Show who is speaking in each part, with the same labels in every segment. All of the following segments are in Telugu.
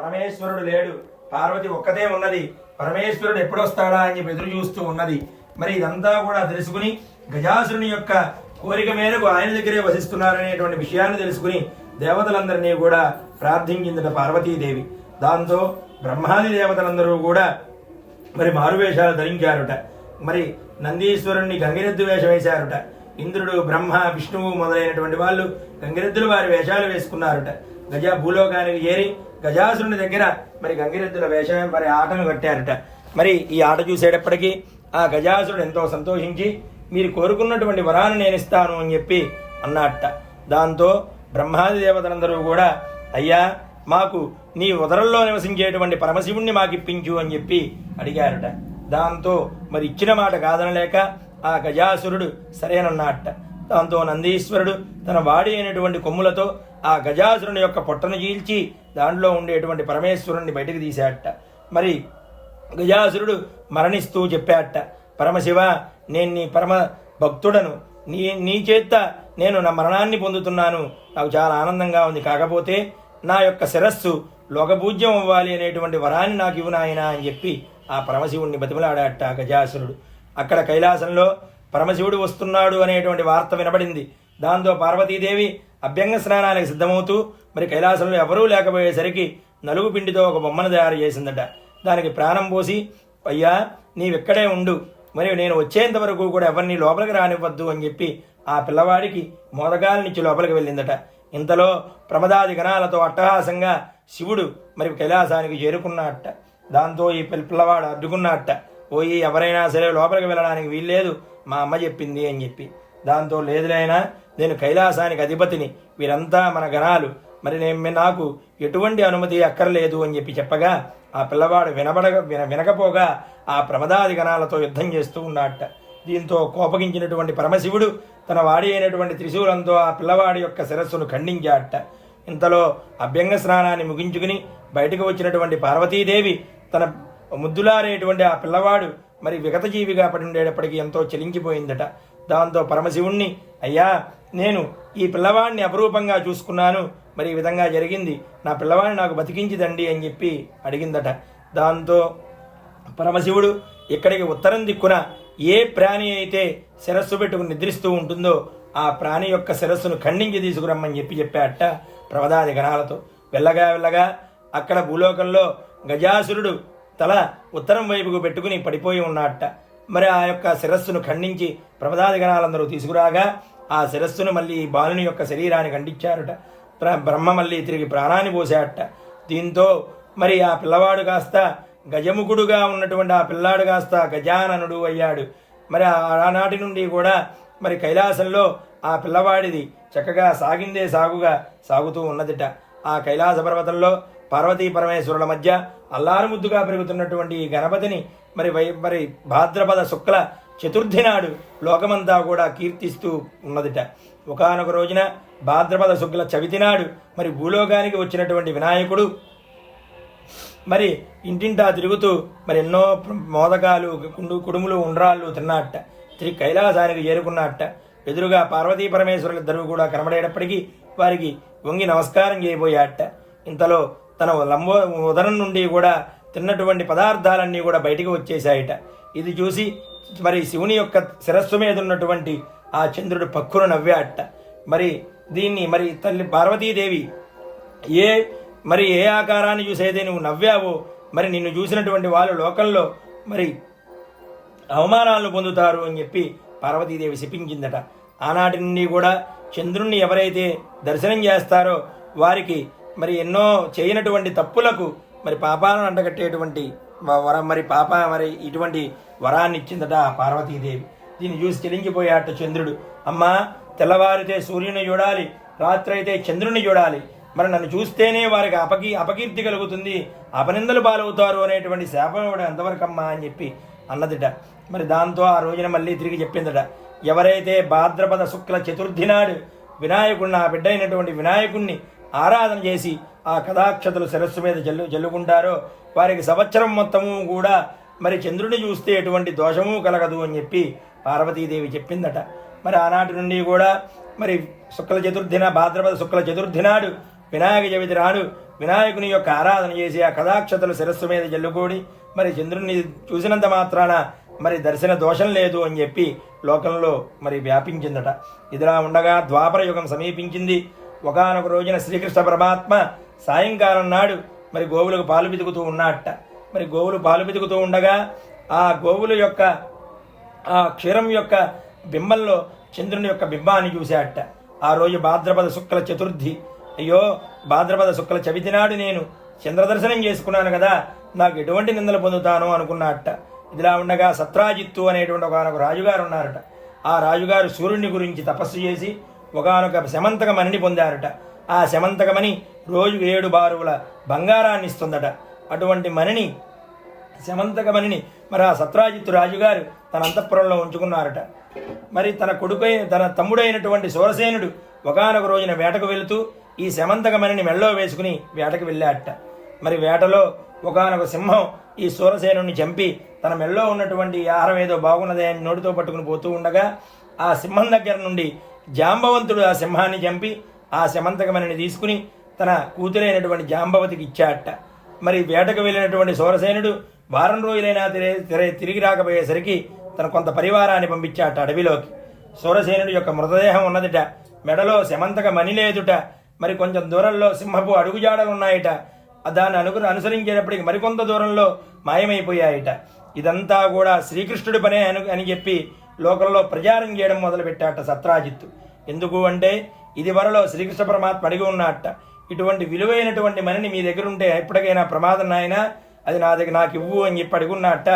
Speaker 1: పరమేశ్వరుడు లేడు. పార్వతి ఒక్కతే ఉన్నది. పరమేశ్వరుడు ఎప్పుడొస్తాడా అని చెప్పి ఎదురు చూస్తూ ఉన్నది. మరి ఇదంతా కూడా తెలుసుకుని గజాసురుని యొక్క కోరిక మేరకు ఆయన దగ్గరే వసిస్తున్నారనేటువంటి విషయాన్ని తెలుసుకుని దేవతలందరినీ కూడా ప్రార్థించిందట పార్వతీదేవి. దాంతో బ్రహ్మాది దేవతలందరూ కూడా మరి మారువేషాలు ధరించారుట. మరి నందీశ్వరుణ్ణి గంగిరెద్దు వేషం వేశారుట. ఇంద్రుడు బ్రహ్మ విష్ణువు మొదలైనటువంటి వాళ్ళు గంగిరెద్దులు వారి వేషాలు వేసుకున్నారుట. గజ భూలోకానికి చేరి గజాసురుని దగ్గర మరి గంగిరెద్దుల వేషం మరి ఆటను కట్టారట. మరి ఈ ఆట చూసేటప్పటికీ ఆ గజాసురుడు ఎంతో సంతోషించి మీరు కోరుకున్నటువంటి వరాన్ని నేను ఇస్తాను అని చెప్పి అన్నట్ట దాంతో బ్రహ్మాది దేవతలందరూ కూడా అయ్యా మాకు నీ ఉదరంలో నివసించేటువంటి పరమశివుణ్ణి మాకు ఇప్పించు అని చెప్పి అడిగారట. దాంతో మరి ఇచ్చిన మాట కాదనలేక ఆ గజాసురుడు సరేనన్నట్ట దాంతో నందీశ్వరుడు తన వాడి అయినటువంటి కొమ్ములతో ఆ గజాసురుని యొక్క పొట్టను చీల్చి దాంట్లో ఉండేటువంటి పరమేశ్వరుణ్ణి బయటకు తీశాట మరి గజాసురుడు మరణిస్తూ చెప్పాట పరమశివ నేను నీ పరమ భక్తుడను. నీ నీ చేత నేను నా మరణాన్ని పొందుతున్నాను. నాకు చాలా ఆనందంగా ఉంది. కాకపోతే నా యొక్క శిరస్సు లోకపూజ్యం అవ్వాలి అనేటువంటి వరాన్ని నాకు ఇవ్వు అని చెప్పి ఆ పరమశివుణ్ణి బతిమలాడాట గజాసురుడు. అక్కడ కైలాసంలో పరమశివుడు వస్తున్నాడు అనేటువంటి వార్త వినబడింది. దాంతో పార్వతీదేవి అభ్యంగ స్నానానికి సిద్ధమవుతూ మరి కైలాసంలో ఎవరూ లేకపోయేసరికి నలుగు పిండితో ఒక బొమ్మను తయారు చేసిందట. దానికి ప్రాణం పోసి అయ్యా నీవిక్కడే ఉండు. మరియు నేను వచ్చేంత వరకు కూడా ఎవరిని లోపలికి రానివ్వద్దు అని చెప్పి ఆ పిల్లవాడికి మోదగాలనిచ్చి లోపలికి వెళ్ళిందట. ఇంతలో ప్రమదాది గణాలతో అట్టహాసంగా శివుడు మరి కైలాసానికి చేరుకున్నట్ట దాంతో ఈ పిల్ల పిల్లవాడు అడ్డుకున్నట్ట పోయి ఎవరైనా సరే లోపలికి వెళ్ళడానికి వీల్లేదు. మా అమ్మ చెప్పింది అని చెప్పి. దాంతో లేదులైనా నేను కైలాసానికి అధిపతిని. వీరంతా మన గణాలు. మరి నేను నాకు ఎటువంటి అనుమతి అక్కర్లేదు అని చెప్పి చెప్పగా ఆ పిల్లవాడు వినబడ విన వినకపోగా ఆ ప్రమదాది గణాలతో యుద్ధం చేస్తూ ఉన్నట్ట దీంతో కోపగించినటువంటి పరమశివుడు తన వాడి అయినటువంటి త్రిశూలంతో ఆ పిల్లవాడి యొక్క శిరస్సును ఖండించాట ఇంతలో అభ్యంగ స్నానాన్ని ముగించుకుని బయటకు వచ్చినటువంటి పార్వతీదేవి తన ముద్దులారేటువంటి ఆ పిల్లవాడు మరి విగతజీవిగా పడి ఉండేటప్పటికీ ఎంతో చెలించిపోయిందట. దాంతో పరమశివుణ్ణి అయ్యా నేను ఈ పిల్లవాడిని అపురూపంగా చూసుకున్నాను. మరి ఈ విధంగా జరిగింది. నా పిల్లవాడిని నాకు బతికించిదండి అని చెప్పి అడిగిందట. దాంతో పరమశివుడు ఇక్కడికి ఉత్తరం దిక్కున ఏ ప్రాణి అయితే శిరస్సు పెట్టుకుని నిద్రిస్తూ ఉంటుందో ఆ ప్రాణి యొక్క శిరస్సును ఖండించి తీసుకురమ్మని చెప్పి చెప్పాట ప్రవదాది గణాలతో. వెళ్ళగా వెళ్ళగా అక్కడ భూలోకంలో గజాసురుడు తల ఉత్తరం వైపుకు పెట్టుకుని పడిపోయి ఉన్నట్ట మరి ఆ యొక్క శిరస్సును ఖండించి ప్రమదాది గణాలందరూ తీసుకురాగా ఆ శిరస్సును మళ్ళీ ఈ బాలుని యొక్క శరీరానికి అంటించారుట. ప్ర- బ్రహ్మ మళ్ళీ తిరిగి ప్రాణాన్ని పోసాట దీంతో మరి ఆ పిల్లవాడు కాస్త గజముఖుడుగా ఉన్నటువంటి ఆ పిల్లాడు కాస్త గజాననుడు అయ్యాడు. మరి ఆ- ఆనాటి నుండి కూడా మరి కైలాసంలో ఆ పిల్లవాడిది చక్కగా సాగిందే సాగుగా సాగుతూ ఉన్నదిట. ఆ కైలాస పర్వతంలో పార్వతీ పరమేశ్వరుల మధ్య అల్లారుముద్దుగా పెరుగుతున్నటువంటి ఈ గణపతిని మరి వై మరి భాద్రపద శుక్ల చతుర్థి నాడు లోకమంతా కూడా కీర్తిస్తూ ఉన్నదిట. ఒకానొక రోజున భాద్రపద శుక్ల చవితి నాడు మరి భూలోకానికి వచ్చినటువంటి వినాయకుడు మరి ఇంటింటా తిరుగుతూ మరి ఎన్నో మోదకాలు కుండు కుడుములు ఉండ్రాళ్ళు తిన్నట్ట తిరిగి కైలాసానికి చేరుకున్నట్ట ఎదురుగా పార్వతీ పరమేశ్వరుల ఇద్దరు కూడా కనబడేటప్పటికీ వారికి వంగి నమస్కారం చేయబోయాట ఇంతలో తన లంబో ఉదరం నుండి కూడా తిన్నటువంటి పదార్థాలన్నీ కూడా బయటికి వచ్చేసాయట ఇది చూసి మరి శివుని యొక్క శిరస్సు మీద ఉన్నటువంటి ఆ చంద్రుడు పక్కును నవ్వాట. మరి దీన్ని మరి తల్లి పార్వతీదేవి ఏ మరి ఏ ఆకారాన్ని చూసేదే నువ్వు నవ్వావో మరి నిన్ను చూసినటువంటి వాళ్ళు లోకంలో మరి అవమానాలను పొందుతారు అని చెప్పి పార్వతీదేవి శపించిందట. ఆనాటి నుండి కూడా చంద్రుణ్ణి ఎవరైతే దర్శనం చేస్తారో వారికి మరి ఎన్నో చేయనటువంటి తప్పులకు మరి పాపాలను అంటగట్టేటువంటి వరం మరి పాప మరి ఇటువంటి వరాన్ని ఇచ్చిందట ఆ పార్వతీదేవి. దీన్ని చూసి చెలించిపోయాట చంద్రుడు. అమ్మా తెల్లవారితే సూర్యుని చూడాలి రాత్రి అయితే చంద్రుని చూడాలి. మరి నన్ను చూస్తేనే వారికి అపకీ అపకీర్తి కలుగుతుంది. అపనిందలు పాలవుతారు అనేటువంటి శాపం కూడా ఎంతవరకు అమ్మా అని చెప్పి అన్నదిట. మరి దాంతో ఆ రోజున మళ్ళీ తిరిగి చెప్పిందట. ఎవరైతే భాద్రపద శుక్ల చతుర్థి నాడు వినాయకుడిని ఆ బిడ్డ అయినటువంటి వినాయకుణ్ణి ఆరాధన చేసి ఆ కథాక్షతలు శిరస్సు మీద జల్లు జల్లుకుంటారో వారికి సంవత్సరం మొత్తము కూడా మరి చంద్రుని చూస్తే ఎటువంటి దోషము కలగదు అని చెప్పి పార్వతీదేవి చెప్పిందట. మరి ఆనాటి నుండి కూడా మరి శుక్ల చతుర్థిన భాద్రపద శుక్ల చతుర్థి నాడు వినాయక చవితి నాడు వినాయకుని యొక్క ఆరాధన చేసి ఆ కథాక్షతలు శిరస్సు మీద జల్లుకోడి మరి చంద్రుడిని చూసినంత మాత్రాన మరి దర్శన దోషం లేదు అని చెప్పి లోకంలో మరి వ్యాపించిందట. ఇదిలా ఉండగా ద్వాపర యుగం సమీపించింది. ఒకనొక రోజున శ్రీకృష్ణ పరమాత్మ సాయంకాలం నాడు మరి గోవులకు పాలు పితుకుతూ ఉన్నట్ట మరి గోవులు పాలు పితుకుతూ ఉండగా ఆ గోవుల యొక్క ఆ క్షీరం యొక్క బింబంలో చంద్రుని యొక్క బింబాన్ని చూశాట ఆ రోజు భాద్రపద శుక్ల చతుర్థి. అయ్యో భాద్రపద శుక్ల చవితి నాడు నేను చంద్రదర్శనం చేసుకున్నాను కదా నాకు ఎటువంటి నిందలు పొందుతాను అనుకున్నట్ట ఇదిలా ఉండగా సత్రాజిత్తు అనేటువంటి ఒకనొక రాజుగారు ఉన్నారట. ఆ రాజుగారు సూర్యుని గురించి తపస్సు చేసి ఒకనొక శమంతకమణిని పొందారట. ఆ శమంతకమణి రోజు ఏడు బారువుల బంగారాన్ని ఇస్తుందట అటువంటి మణిని శమంతకమణిని మరి ఆ సత్రాజిత్తు రాజుగారు తన అంతఃపురంలో ఉంచుకున్నారట. మరి తన కొడుకైన తన తమ్ముడైనటువంటి సూరసేనుడు ఒకనొక రోజున వేటకు వెళుతూ ఈ శమంతక మణిని మెళ్ళో వేసుకుని వేటకు వెళ్ళాట మరి వేటలో ఒకనొక సింహం ఈ సూరసేనుని చంపి తన మెళ్ళో ఉన్నటువంటి ఆహారం ఏదో బాగున్నదే అని నోటితో పట్టుకుని పోతూ ఉండగా ఆ సింహం దగ్గర నుండి జాంబవంతుడు ఆ సింహాన్ని చంపి ఆ శమంతకమణిని తీసుకుని తన కూతురైనటువంటి జాంబవతికి ఇచ్చాట మరి వేటకు వెళ్ళినటువంటి సూరసేనుడు వారం రోజులైనా తిరే తిరిగి రాకపోయేసరికి తన కొంత పరివారాన్ని పంపించాట అడవిలోకి. సూరసేనుడి యొక్క మృతదేహం ఉన్నదిట. మెడలో శమంతక మణి లేదుట. మరి కొంచెం దూరంలో సింహపు అడుగుజాడలు ఉన్నాయట. దాన్ని అనుకు అనుసరించేటప్పటికి మరికొంత దూరంలో మాయమైపోయాయట. ఇదంతా కూడా శ్రీకృష్ణుడి పనే అను అని చెప్పి లోకంలో ప్రచారం చేయడం మొదలుపెట్టాట సత్రాజిత్తు. ఎందుకు అంటే ఇది వరలో శ్రీకృష్ణ పరమాత్మ అడిగి ఉన్నట్ట ఇటువంటి విలువైనటువంటి మనిని మీ దగ్గర ఉంటే ఎప్పటికైనా ప్రమాదం నాయన అది నా దగ్గర నాకు ఇవ్వు అని చెప్పి అడుగున్నట్ట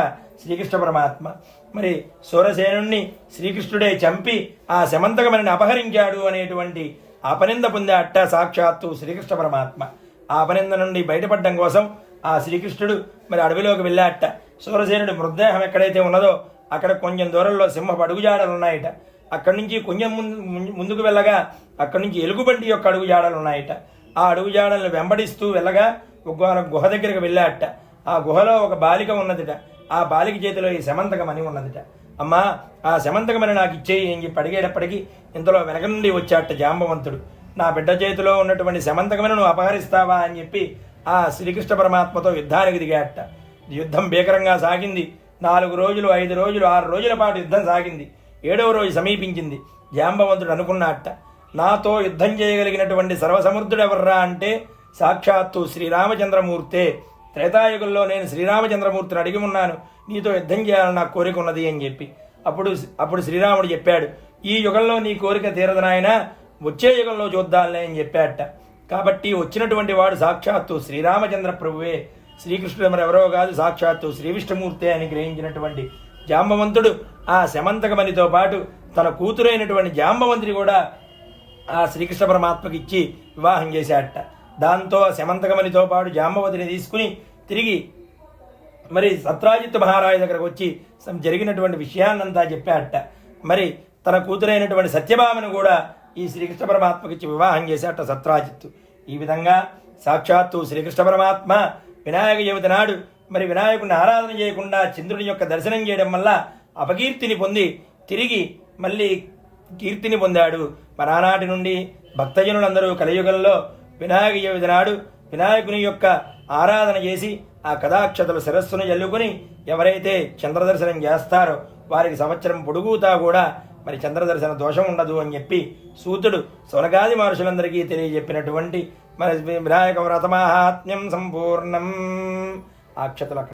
Speaker 1: శ్రీకృష్ణ పరమాత్మ. మరి సూరసేనుణ్ణి శ్రీకృష్ణుడే చంపి ఆ శమంతకమని అపహరించాడు అనేటువంటి అపనింద పొందే అట్ట సాక్షాత్తు శ్రీకృష్ణ పరమాత్మ. ఆ అపనింద నుండి బయటపడడం కోసం ఆ శ్రీకృష్ణుడు మరి అడవిలోకి వెళ్ళాట. సూరసేనుడి మృతదేహం ఎక్కడైతే ఉన్నదో అక్కడ కొంచెం దూరంలో సింహపు అడుగుజాడలు ఉన్నాయట. అక్కడి నుంచి కొంచెం ముందు ముందుకు వెళ్ళగా అక్కడి నుంచి ఎలుగుబంటి యొక్క అడుగుజాడలు ఉన్నాయట. ఆ అడుగుజాడలను వెంబడిస్తూ వెళ్ళగా ఒక గుహ దగ్గరికి వెళ్ళాట ఆ గుహలో ఒక బాలిక ఉన్నదిట. ఆ బాలిక చేతిలో ఈ శమంతకమని ఉన్నదిట. అమ్మా ఆ శమంతకమని నాకు ఇచ్చేయి అని చెప్పి అడిగేటప్పటికీ ఇంతలో వెనక నుండి వచ్చాట జాంబవంతుడు. నా బిడ్డ చేతిలో ఉన్నటువంటి శమంతకమని నువ్వు అపహరిస్తావా అని చెప్పి ఆ శ్రీకృష్ణ పరమాత్మతో యుద్ధానికి దిగాట యుద్ధం భీకరంగా సాగింది. నాలుగు రోజులు ఐదు రోజులు ఆరు రోజుల పాటు యుద్ధం సాగింది. ఏడవ రోజు సమీపించింది. జాంబవంతుడు అనుకున్నట్ట నాతో యుద్ధం చేయగలిగినటువంటి సర్వసమర్థుడెవర్రా అంటే సాక్షాత్తు శ్రీరామచంద్రమూర్తే. త్రేతాయుగంలో నేను శ్రీరామచంద్రమూర్తిని అడిగి ఉన్నాను నీతో యుద్ధం చేయాలని నాకు కోరిక ఉన్నది అని చెప్పి. అప్పుడు అప్పుడు శ్రీరాముడు చెప్పాడు ఈ యుగంలో నీ కోరిక తీరదు నాయన వచ్చే యుగంలో చూద్దాంలే అని చెప్పాట కాబట్టి వచ్చినటువంటి వాడు సాక్షాత్తు శ్రీరామచంద్ర ప్రభువే శ్రీకృష్ణుడు మరి ఎవరో కాదు సాక్షాత్తు శ్రీ విష్ణుమూర్తే అని గ్రహించినటువంటి జాంబవంతుడు ఆ శమంతకమణితో పాటు తన కూతురైనటువంటి జాంబవంతుడి కూడా ఆ శ్రీకృష్ణ పరమాత్మకి ఇచ్చి వివాహం చేశాడట. దాంతో శమంతకమణితో పాటు జాంబవతిని తీసుకుని తిరిగి మరి సత్రాజిత్ మహారాజు దగ్గరకు వచ్చి జరిగినటువంటి విషయాన్నంతా చెప్పాడట. మరి తన కూతురైనటువంటి సత్యభామను కూడా ఈ శ్రీకృష్ణ పరమాత్మకిచ్చి వివాహం చేశాట సత్రాజిత్తు ఈ విధంగా సాక్షాత్తు శ్రీకృష్ణ పరమాత్మ వినాయక చవితి నాడు మరి వినాయకుడిని ఆరాధన చేయకుండా చంద్రుని యొక్క దర్శనం చేయడం వల్ల అపకీర్తిని పొంది తిరిగి మళ్ళీ కీర్తిని పొందాడు. మరి నుండి భక్తజనులందరూ కలియుగంలో వినాయక చవితి నాడు వినాయకుని యొక్క ఆరాధన చేసి ఆ కథాక్షతలు శిరస్సును జల్లుకుని ఎవరైతే చంద్రదర్శనం చేస్తారో వారికి సంవత్సరం పొడుగుతా కూడా మరి చంద్రదర్శన దోషం ఉండదు అని చెప్పి సూతుడు స్వర్గాది మహర్షులందరికీ తెలియజెప్పినటువంటి మరి వినాయక వ్రతమాహాత్మ్యం సంపూర్ణం. ఆ అక్షతలు